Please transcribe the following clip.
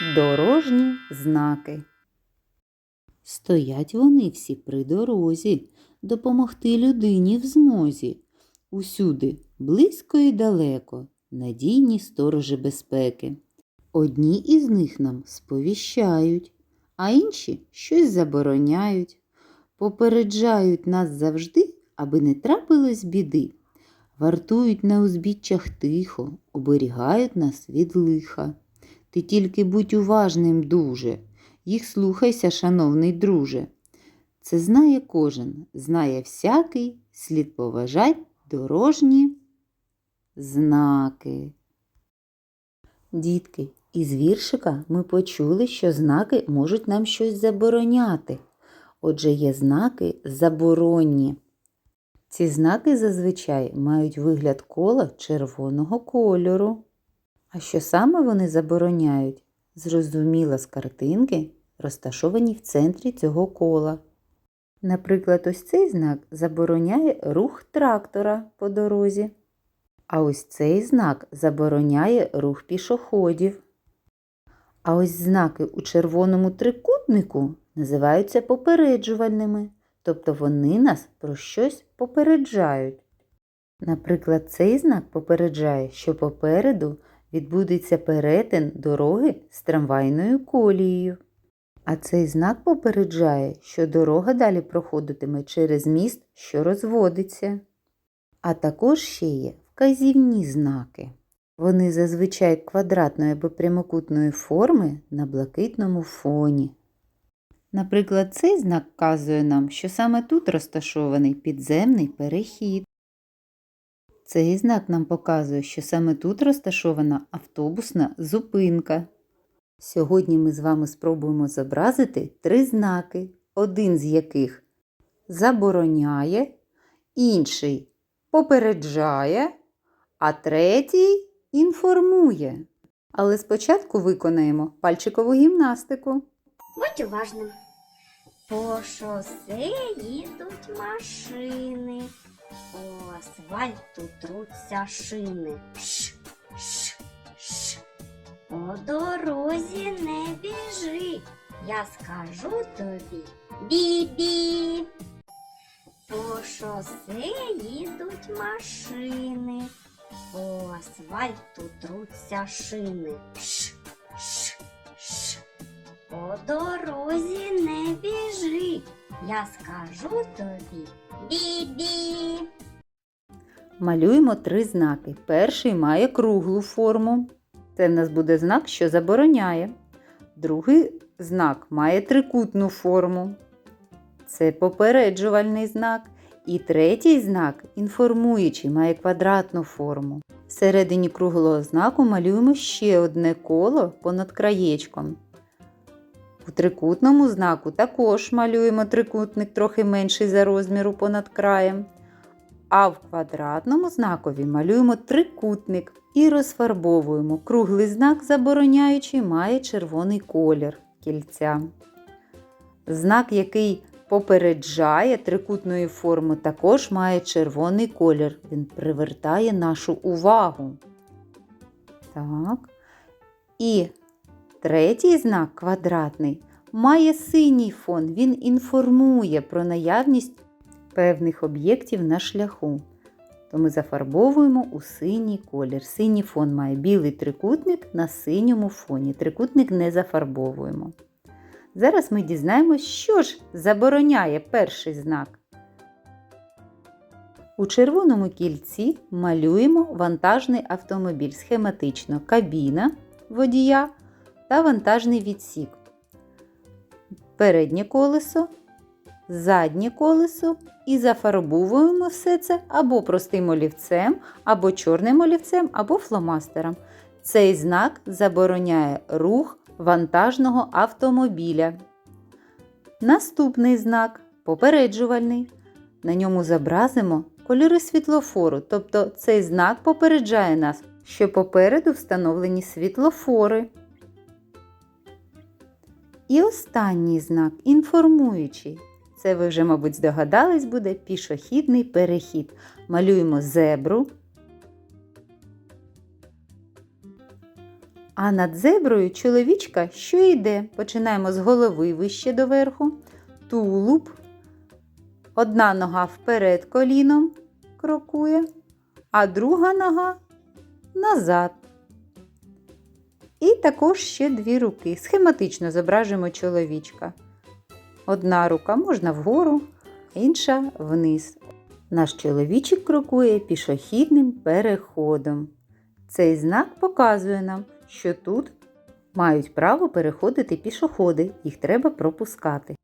Дорожні знаки. Стоять вони всі при дорозі, допомогти людині в змозі. Усюди, близько і далеко, надійні сторожі безпеки. Одні із них нам сповіщають, а інші щось забороняють, попереджають нас завжди, аби не трапилось біди. Вартують на узбіччях тихо, оберігають нас від лиха. Ти тільки будь уважним дуже, їх слухайся, шановний друже. Це знає кожен, знає всякий, слід поважать дорожні знаки. Дітки, із віршика ми почули, що знаки можуть нам щось забороняти. Отже, є знаки заборонні. Ці знаки зазвичай мають вигляд кола червоного кольору. А що саме вони забороняють? Зрозуміло з картинки, розташовані в центрі цього кола. Наприклад, ось цей знак забороняє рух трактора по дорозі. А ось цей знак забороняє рух пішоходів. А ось знаки у червоному трикутнику називаються попереджувальними, тобто вони нас про щось попереджають. Наприклад, цей знак попереджає, що попереду відбудеться перетин дороги з трамвайною колією. А цей знак попереджає, що дорога далі проходитиме через міст, що розводиться. А також ще є вказівні знаки. Вони зазвичай квадратної або прямокутної форми на блакитному фоні. Наприклад, цей знак вказує нам, що саме тут розташований підземний перехід. Цей знак нам показує, що саме тут розташована автобусна зупинка. Сьогодні ми з вами спробуємо зобразити три знаки, один з яких забороняє, інший попереджає, а третій інформує. Але спочатку виконаємо пальчикову гімнастику. Будь уважним. По шосе їдуть машини, по асфальту труться шини. Ш, ш, ш. По дорозі не біжи, я скажу тобі бі-бі. По шосе їдуть машини, по асфальту труться шини. Ш, ш, ш. По дорозі не біжи, я скажу тобі бі-бі. Малюємо три знаки. Перший має круглу форму. Це в нас буде знак, що забороняє. Другий знак має трикутну форму. Це попереджувальний знак. І третій знак інформуючий, має квадратну форму. Всередині круглого знаку малюємо ще одне коло понад краєчком. У трикутному знаку також малюємо трикутник трохи менший за розміру понад краєм. А в квадратному знакові малюємо трикутник і розфарбовуємо. Круглий знак забороняючий має червоний колір кільця. Знак, який попереджає трикутної форми, також має червоний колір. Він привертає нашу увагу. Так. І третій знак квадратний має синій фон. Він інформує про наявність певних об'єктів на шляху. То ми зафарбовуємо у синій колір. Синій фон має білий трикутник на синьому фоні. Трикутник не зафарбовуємо. Зараз ми дізнаємось, що ж забороняє перший знак. У червоному кільці малюємо вантажний автомобіль схематично кабіна водія та вантажний відсік. Переднє колесо, заднє колесо і зафарбовуємо все це або простим олівцем, або чорним олівцем, або фломастером. Цей знак забороняє рух вантажного автомобіля. Наступний знак попереджувальний. На ньому зобразимо кольори світлофору, тобто цей знак попереджає нас, що попереду встановлені світлофори. І останній знак інформуючий. Це ви вже, мабуть, здогадались, буде пішохідний перехід. Малюємо зебру. А над зеброю чоловічка що йде? Починаємо з голови вище до верху, тулуб, одна нога вперед коліном крокує, а друга нога назад. І також ще дві руки. Схематично зображуємо чоловічка. Одна рука можна вгору, інша вниз. Наш чоловічик крокує пішохідним переходом. Цей знак показує нам, що тут мають право переходити пішоходи, їх треба пропускати.